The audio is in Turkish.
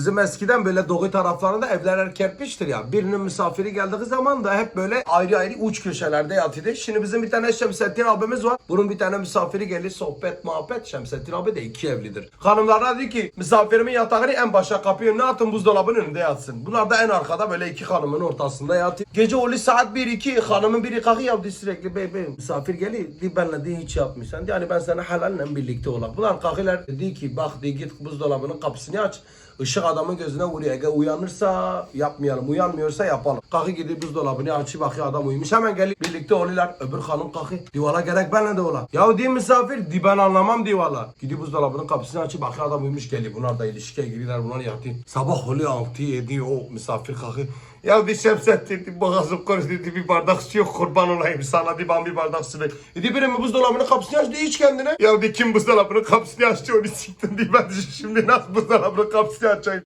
Bizim eskiden böyle doğu taraflarında evler kerpiçtir ya. Birinin misafiri geldiği zaman da hep böyle ayrı ayrı uç köşelerde yatıyordu. Şimdi bizim bir tane Şemsettin abimiz var. Bunun bir tane misafiri gelir sohbet muhabbet. Şemsettin abi de iki evlidir. Hanımlara diyor ki misafirimin yatağını en başa kapıyı önüne atın buzdolabının önünde yatsın. Bunlar da en arkada böyle iki hanımın ortasında yatıyor. Gece olu saat 1-2 hanımın biri kalkıyor yaptı sürekli bey bey misafir geliyor. Diyor benle diyor hiç yapmıyorsun. Diyor hani ben sana helalle birlikte olalım. Bunlar kalkıyorlar diyor ki bak diyor git buzdolabının kapısını aç. Işık adamın gözüne vuruyor. Eğer uyanırsa yapmayalım. Uyanmıyorsa yapalım. Kalkı gidiyor buzdolabını açıyor bakıyor adam uyumuş. Hemen gelip birlikte oluyorlar. Öbür hanım kalkıyor. Diyor valla gerek benle de ola. Ya diyor misafir. Di ben anlamam diyor valla. Gidiyor buzdolabının kapısını açıyor bakıyor adam uyumuş geliyor. Bunlar da ilişkiye giriyorlar. Bunlar yatıyor. Sabah oluyor 6 7 o misafir kalkıyor. Ya bir Şemsettin dedi, boğazım korudu dedi bir bardak su yok kurban olayım sana dedi ben bir bardak su ver. Dedi biri mi buzdolabının kapısını açtı iç kendine. Ya dedi kim buzdolabının kapısını açtı onu siktin diye ben şimdi nasıl buzdolabının kapısını açayım.